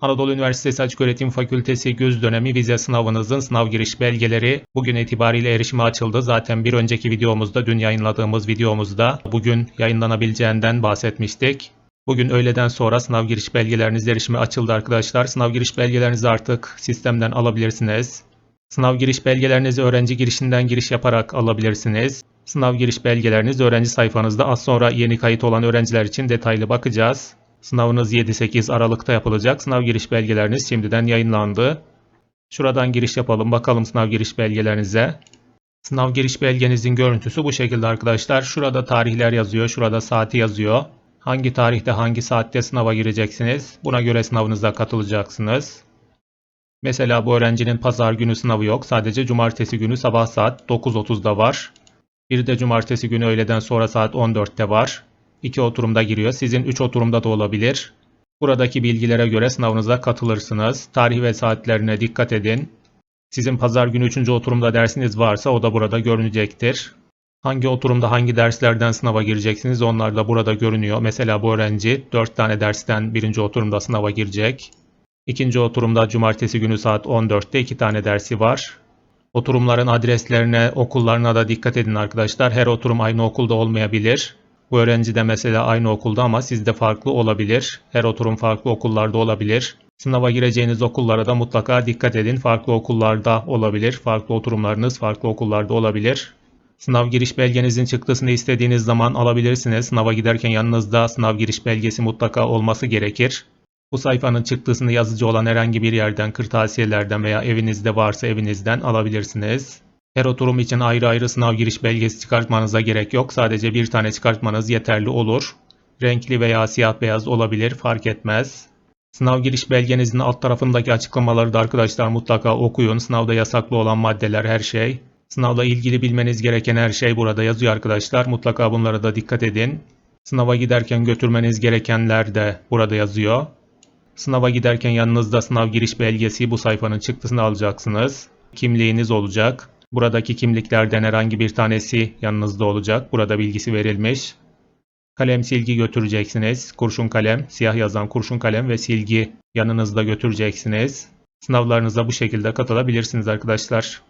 Anadolu Üniversitesi Açıköğretim Fakültesi göz dönemi vize sınavınızın sınav giriş belgeleri bugün itibariyle erişime açıldı. Zaten bir önceki videomuzda, dün yayınladığımız videomuzda bugün yayınlanabileceğinden bahsetmiştik. Bugün öğleden sonra sınav giriş belgeleriniz erişime açıldı arkadaşlar. Sınav giriş belgelerinizi artık sistemden alabilirsiniz. Sınav giriş belgelerinizi öğrenci girişinden giriş yaparak alabilirsiniz. Sınav giriş belgeleriniz öğrenci sayfanızda az sonra yeni kayıt olan öğrenciler için detaylı bakacağız. Sınavınız 7-8 Aralık'ta yapılacak. Sınav giriş belgeleriniz şimdiden yayınlandı. Şuradan giriş yapalım. Bakalım sınav giriş belgelerinize. Sınav giriş belgenizin görüntüsü bu şekilde arkadaşlar. Şurada tarihler yazıyor. Şurada saati yazıyor. Hangi tarihte hangi saatte sınava gireceksiniz? Buna göre sınavınıza katılacaksınız. Mesela bu öğrencinin pazar günü sınavı yok. Sadece cumartesi günü sabah saat 9.30'da var. Bir de cumartesi günü öğleden sonra saat 14'te var. İki oturumda giriyor. Sizin 3 oturumda da olabilir. Buradaki bilgilere göre sınavınıza katılırsınız. Tarih ve saatlerine dikkat edin. Sizin pazar günü 3. oturumda dersiniz varsa o da burada görünecektir. Hangi oturumda hangi derslerden sınava gireceksiniz onlar da burada görünüyor. Mesela bu öğrenci 4 tane dersten birinci oturumda sınava girecek. İkinci oturumda cumartesi günü saat 14'te 2 tane dersi var. Oturumların adreslerine, okullarına da dikkat edin arkadaşlar. Her oturum aynı okulda olmayabilir. Bu öğrenci de mesela aynı okulda ama sizde farklı olabilir. Her oturum farklı okullarda olabilir. Sınava gireceğiniz okullara da mutlaka dikkat edin. Farklı okullarda olabilir. Farklı oturumlarınız farklı okullarda olabilir. Sınav giriş belgenizin çıktısını istediğiniz zaman alabilirsiniz. Sınava giderken yanınızda sınav giriş belgesi mutlaka olması gerekir. Bu sayfanın çıktısını yazıcı olan herhangi bir yerden, kırtasiyelerden veya evinizde varsa evinizden alabilirsiniz. Her oturum için ayrı ayrı sınav giriş belgesi çıkartmanıza gerek yok. Sadece bir tane çıkartmanız yeterli olur. Renkli veya siyah beyaz olabilir fark etmez. Sınav giriş belgenizin alt tarafındaki açıklamaları da arkadaşlar mutlaka okuyun. Sınavda yasaklı olan maddeler her şey. Sınavla ilgili bilmeniz gereken her şey burada yazıyor arkadaşlar. Mutlaka bunlara da dikkat edin. Sınava giderken götürmeniz gerekenler de burada yazıyor. Sınava giderken yanınızda sınav giriş belgesi bu sayfanın çıktısını alacaksınız. Kimliğiniz olacak. Buradaki kimliklerden herhangi bir tanesi yanınızda olacak. Burada bilgisi verilmiş. Kalem silgi götüreceksiniz. Kurşun kalem, siyah yazan kurşun kalem ve silgi yanınızda götüreceksiniz. Sınavlarınıza bu şekilde katılabilirsiniz arkadaşlar.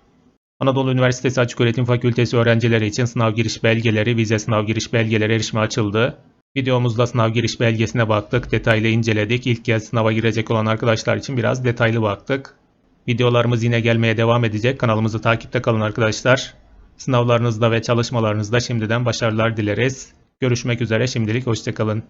Anadolu Üniversitesi Açıköğretim Fakültesi öğrencileri için sınav giriş belgeleri, vize sınav giriş belgeleri erişime açıldı. Videomuzda sınav giriş belgesine baktık, detaylı inceledik. İlk kez sınava girecek olan arkadaşlar için biraz detaylı baktık. Videolarımız yine gelmeye devam edecek. Kanalımızı takipte kalın arkadaşlar. Sınavlarınızda ve çalışmalarınızda şimdiden başarılar dileriz. Görüşmek üzere şimdilik hoşçakalın.